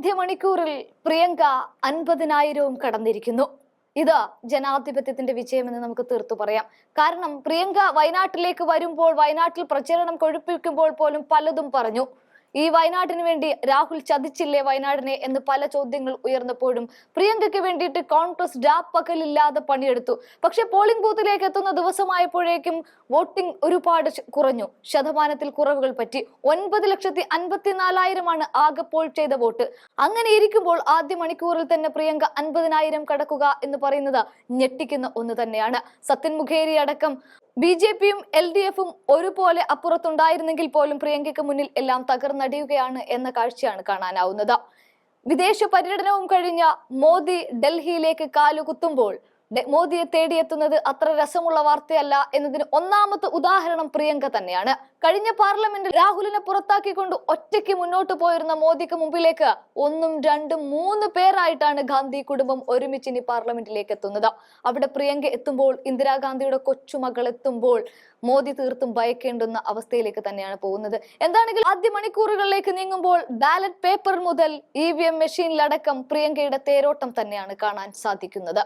ആദ്യ പ്രിയങ്ക അൻപതിനായിരവും കടന്നിരിക്കുന്നു. ഇത് ജനാധിപത്യത്തിന്റെ വിജയമെന്ന് നമുക്ക് തീർത്തു പറയാം. കാരണം പ്രിയങ്ക വയനാട്ടിലേക്ക് വരുമ്പോൾ വയനാട്ടിൽ പ്രചരണം കൊഴുപ്പിക്കുമ്പോൾ പോലും പലതും പറഞ്ഞു. ഈ വയനാടിന് വേണ്ടി രാഹുൽ ചതിച്ചില്ലേ വയനാടിനെ എന്ന് പല ചോദ്യങ്ങൾ ഉയർന്നപ്പോഴും പ്രിയങ്കയ്ക്ക് വേണ്ടിയിട്ട് കോൺഗ്രസ് രാപ്പകലില്ലാതെ പണിയെടുത്തു. പക്ഷെ പോളിംഗ് ബൂത്തിലേക്ക് എത്തുന്ന ദിവസമായപ്പോഴേക്കും വോട്ടിംഗ് ഒരുപാട് കുറഞ്ഞു. ശതമാനത്തിൽ കുറവുകൾ പറ്റി ഒൻപത് ലക്ഷത്തി അൻപത്തിനാലായിരമാണ് ആകെ പോൾ ചെയ്ത വോട്ട്. അങ്ങനെ ഇരിക്കുമ്പോൾ ആദ്യ മണിക്കൂറിൽ തന്നെ പ്രിയങ്ക അൻപതിനായിരം കടക്കുക എന്ന് പറയുന്നത് ഞെട്ടിക്കുന്ന ഒന്ന് തന്നെയാണ്. സത്യൻ മുഖേരി അടക്കം ബി ജെ പിയും എൽ ഡി എഫും ഒരുപോലെ അപ്പുറത്തുണ്ടായിരുന്നെങ്കിൽ പോലും പ്രിയങ്കയ്ക്ക് മുന്നിൽ എല്ലാം തകർന്നടിയുകയാണ് എന്ന കാഴ്ചയാണ് കാണാനാവുന്നത്. വിദേശ പര്യടനവും കഴിഞ്ഞ മോദി ഡൽഹിയിലേക്ക് കാലുകുത്തുമ്പോൾ മോദിയെ തേടിയെത്തുന്നത് അത്ര രസമുള്ള വാർത്തയല്ല എന്നതിന് ഒന്നാമത്തെ ഉദാഹരണം പ്രിയങ്ക തന്നെയാണ്. കഴിഞ്ഞ പാർലമെന്റിൽ രാഹുലിനെ പുറത്താക്കിക്കൊണ്ട് ഒറ്റയ്ക്ക് മുന്നോട്ട് പോയിരുന്ന മോദിക്ക് മുമ്പിലേക്ക് ഒന്നും രണ്ടും മൂന്ന് പേരായിട്ടാണ് ഗാന്ധി കുടുംബം ഒരുമിച്ച് ഇനി പാർലമെന്റിലേക്ക് എത്തുന്നത്. അവിടെ പ്രിയങ്ക എത്തുമ്പോൾ ഇന്ദിരാഗാന്ധിയുടെ കൊച്ചുമകൾ എത്തുമ്പോൾ മോദി തീർത്തും ഭയക്കേണ്ടുന്ന അവസ്ഥയിലേക്ക് തന്നെയാണ് പോകുന്നത്. എന്താണെങ്കിൽ ആദ്യ മണിക്കൂറുകളിലേക്ക് നീങ്ങുമ്പോൾ ബാലറ്റ് പേപ്പർ മുതൽ ഇ വി എം മെഷീനിലടക്കം പ്രിയങ്കയുടെ തേരോട്ടം തന്നെയാണ് കാണാൻ സാധിക്കുന്നത്.